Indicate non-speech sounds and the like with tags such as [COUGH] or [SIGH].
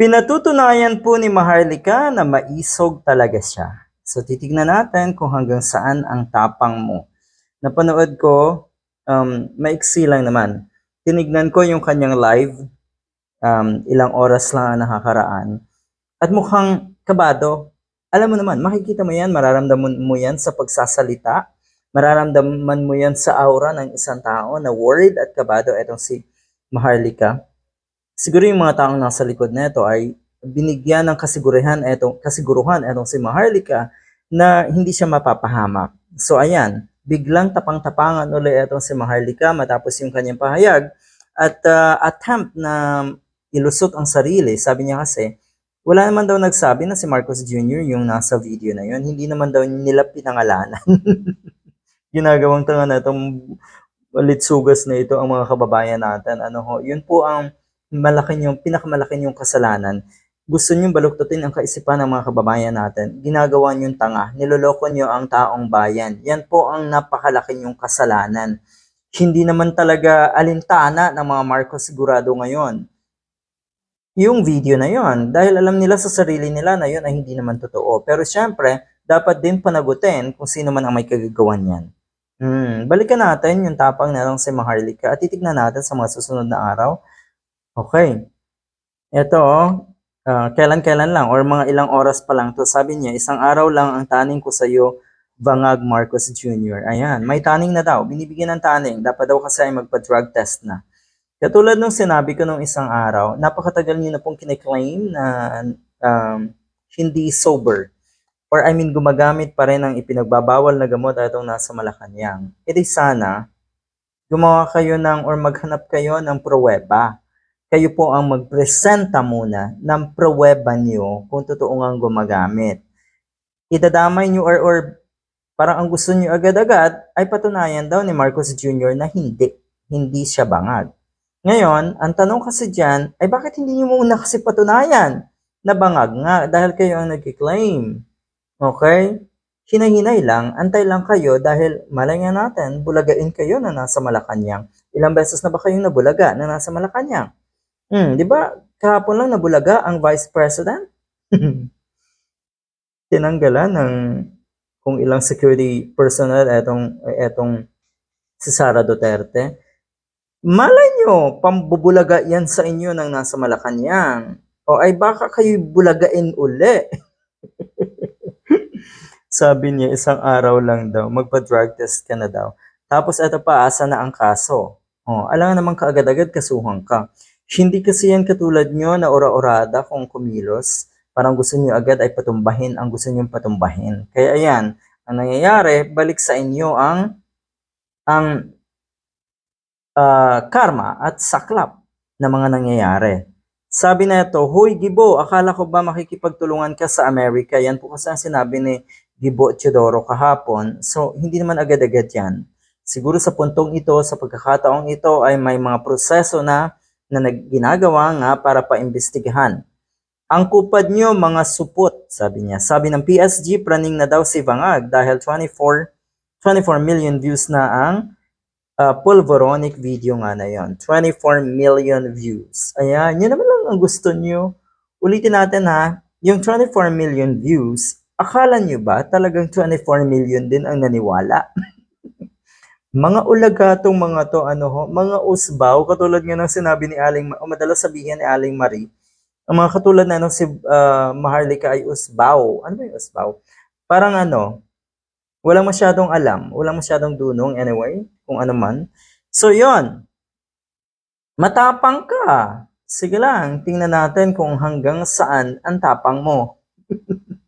Pinatutunayan po ni Maharlika na maisog talaga siya. So titignan natin kung hanggang saan ang tapang mo. Napanood ko, um, maiksi lang naman. Tinignan ko yung kanyang live, um, ilang oras lang ang nakakaraan. At mukhang kabado. Alam mo naman, makikita mo yan, mararamdaman mo yan sa pagsasalita, mararamdaman mo yan sa aura ng isang tao na worried at kabado. Etong si Maharlika siguro yung mga taong nasa likod nito ay binigyan ng kasigurahan etong kasiguruhan etong si Maharlika na hindi siya mapapahamak. So ayan, biglang tapang-tapangan uli etong si Maharlika matapos yung kanyang pahayag at ah, attempt na ilusot ang sarili. Sabi niya kasi, wala naman daw nagsabi na si Marcos Jr. yung nasa video na yun. Hindi naman daw nila pinangalanan. [LAUGHS] Ginagawang tanga na itong litsugas na ito ang mga kababayan natin. Ano ho, yun po ang malaki yung pinakamalaki yung kasalanan. Gusto niyo baluktutin ang kaisipan ng mga kababayan natin. Ginagawa niyo tanga. Niloloko niyo ang taong bayan. Yan po ang napakalaki yung kasalanan. Hindi naman talaga alintana ng mga Marcos sigurado ngayon. Yung video na yon dahil alam nila sa sarili nila na yun ay hindi naman totoo. Pero syempre, dapat din panagutin kung sino man ang may kagagawan yan. Hmm, balikan natin yung tapang na lang si Maharlika at titignan natin sa mga susunod na araw Okay. Ito, ah, kailan-kailan lang or mga ilang oras pa lang to. Sabi niya, isang araw lang ang taning ko sa iyo, Bangag Marcos Jr. Ayan, may taning na daw. Binibigyan ng taning. Dapat daw kasi ay magpa-drug test na. Katulad nung sinabi ko nung isang araw, napakatagal niyo na pong kiniklaim na um, hindi sober. Or I mean, gumagamit pa rin ng ipinagbabawal na gamot atong nasa Malacanang. E di sana, gumawa kayo ng or maghanap kayo ng pruweba kayo po ang magpresenta muna ng pruweba nyo kung totoo nga gumagamit. Idadamay nyo or, or parang ang gusto nyo agad-agad ay patunayan daw ni Marcos Jr. na hindi. Hindi siya bangag. Ngayon, ang tanong kasi dyan ay bakit hindi nyo muna kasi patunayan na bangag nga dahil kayo ang nagkiklaim. Okay? Hinahinay lang, antay lang kayo dahil malay natin, bulagain kayo na nasa Malacanang. Ilang beses na ba kayong nabulaga na nasa Malacanang? Hmm, 'di ba? Kahapon lang nabulaga ang Vice President. [LAUGHS] Tinanggalan ng kung ilang security personnel etong etong si Sara Duterte. Malay nyo, pambubulaga yan sa inyo ng nasa Malacanang. O ay baka kayo bulagain uli. [LAUGHS] Sabi niya, isang araw lang daw, magpa-drug test ka na daw. Tapos eto pa, asa na ang kaso. O, alam naman kaagad-agad kasuhan ka. Hindi kasi yan katulad nyo na ora-orada kung kumilos. Parang gusto nyo agad ay patumbahin ang gusto nyo patumbahin. Kaya ayan, ang nangyayari, balik sa inyo ang ang ah, karma at saklap na mga nangyayari. Sabi na ito, Huy Gibo, akala ko ba makikipagtulungan ka sa Amerika? Yan po kasi ang sinabi ni Gibo Teodoro kahapon. So, hindi naman agad-agad yan. Siguro sa puntong ito, sa pagkakataong ito, ay may mga proseso na na nag- ginagawa nga para paimbestigahan. Ang kupad nyo, mga supot, sabi niya. Sabi ng PSG, praning na daw si Vangag dahil 24, 24 million views na ang uh, pulveronic video nga na yon. 24 million views. Ayan, yun naman lang ang gusto nyo. Ulitin natin ha, yung 24 million views, akala nyo ba talagang 24 million din ang naniwala? [LAUGHS] mga ulagatong mga to, ano ho, mga usbaw, katulad nga ng sinabi ni Aling, o madalas sabihin ni Aling Marie, ang mga katulad na ano, si ah, Maharlika ay usbaw. Ano ba yung usbaw? Parang ano, walang masyadong alam, walang masyadong dunong anyway, kung ano man. So, yon Matapang ka. Sige lang, tingnan natin kung hanggang saan ang tapang mo. [LAUGHS]